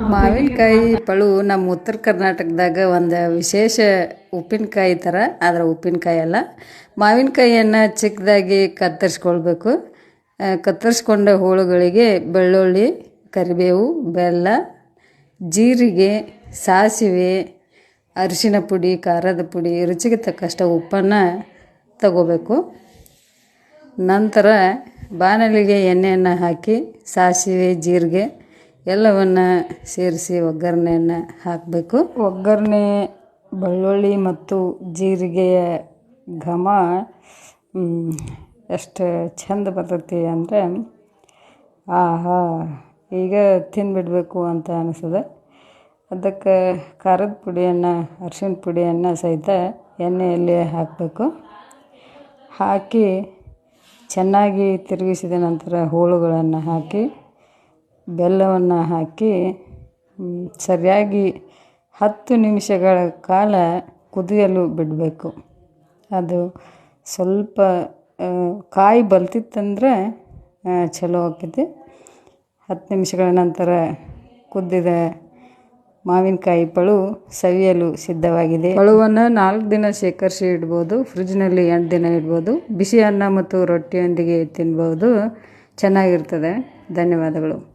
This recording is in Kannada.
ಮಾವಿನಕಾಯಿ ಪಳು ನಮ್ಮ ಉತ್ತರ ಕರ್ನಾಟಕದಾಗ ಒಂದು ವಿಶೇಷ ಉಪ್ಪಿನಕಾಯಿ ಥರ ಆದರೆ ಉಪ್ಪಿನಕಾಯಿ ಅಲ್ಲ. ಮಾವಿನಕಾಯಿಯನ್ನು ಚಿಕ್ಕದಾಗಿ ಕತ್ತರಿಸ್ಕೊಳ್ಬೇಕು. ಕತ್ತರಿಸ್ಕೊಂಡ ಹೋಳುಗಳಿಗೆ ಬೆಳ್ಳುಳ್ಳಿ, ಕರಿಬೇವು, ಬೆಲ್ಲ, ಜೀರಿಗೆ, ಸಾಸಿವೆ, ಅರಿಶಿನ ಪುಡಿ, ಖಾರದ ಪುಡಿ, ರುಚಿಗೆ ತಕ್ಕಷ್ಟು ಉಪ್ಪನ್ನು ತಗೋಬೇಕು. ನಂತರ ಬಾಣಲಿಗೆ ಎಣ್ಣೆಯನ್ನು ಹಾಕಿ, ಸಾಸಿವೆ, ಜೀರಿಗೆ ಎಲ್ಲವನ್ನು ಸೇರಿಸಿ ಒಗ್ಗರಣೆಯನ್ನು ಹಾಕಬೇಕು. ಒಗ್ಗರಣೆ, ಬೆಳ್ಳುಳ್ಳಿ ಮತ್ತು ಜೀರಿಗೆಯ ಘಮ ಎಷ್ಟು ಚಂದ ಬರ್ತೈತಿ ಅಂದರೆ, ಆಹಾ, ಈಗ ತಿಂದುಬಿಡ್ಬೇಕು ಅಂತ ಅನಿಸ್ತದೆ ಅದಕ್ಕೆ ಖಾರದ ಪುಡಿಯನ್ನು ಅರ್ಶಿಣ ಪುಡಿಯನ್ನು ಸಹಿತ ಎಣ್ಣೆಯಲ್ಲಿ ಹಾಕಬೇಕು. ಹಾಕಿ ಚೆನ್ನಾಗಿ ತಿರುಗಿಸಿದ ನಂತರ ಹೋಳುಗಳನ್ನು ಹಾಕಿ ಬೆಲ್ಲವನ್ನು ಹಾಕಿ ಸರಿಯಾಗಿ ಹತ್ತು ನಿಮಿಷಗಳ ಕಾಲ ಕುದಿಯಲು ಬಿಡಬೇಕು. ಅದು ಸ್ವಲ್ಪ ಕಾಯಿ ಬಲ್ತಿತ್ತಂದರೆ ಚಲೋ ಆಕೈತಿ ಹತ್ತು ನಿಮಿಷಗಳ ನಂತರ ಕುದ್ದಿದ ಮಾವಿನಕಾಯಿ ಪಳು ಸವಿಯಲು ಸಿದ್ಧವಾಗಿದೆ. ಪಳುವನ್ನು ನಾಲ್ಕು ದಿನ ಶೇಖರಿಸಿ ಇಡ್ಬೋದು, ಫ್ರಿಜ್ನಲ್ಲಿ ಎಂಟು ದಿನ ಇಡ್ಬೋದು. ಬಿಸಿ ಅನ್ನ ಮತ್ತು ರೊಟ್ಟಿಯೊಂದಿಗೆ ತಿನ್ಬೋದು. ಚೆನ್ನಾಗಿರ್ತದೆ. ಧನ್ಯವಾದಗಳು.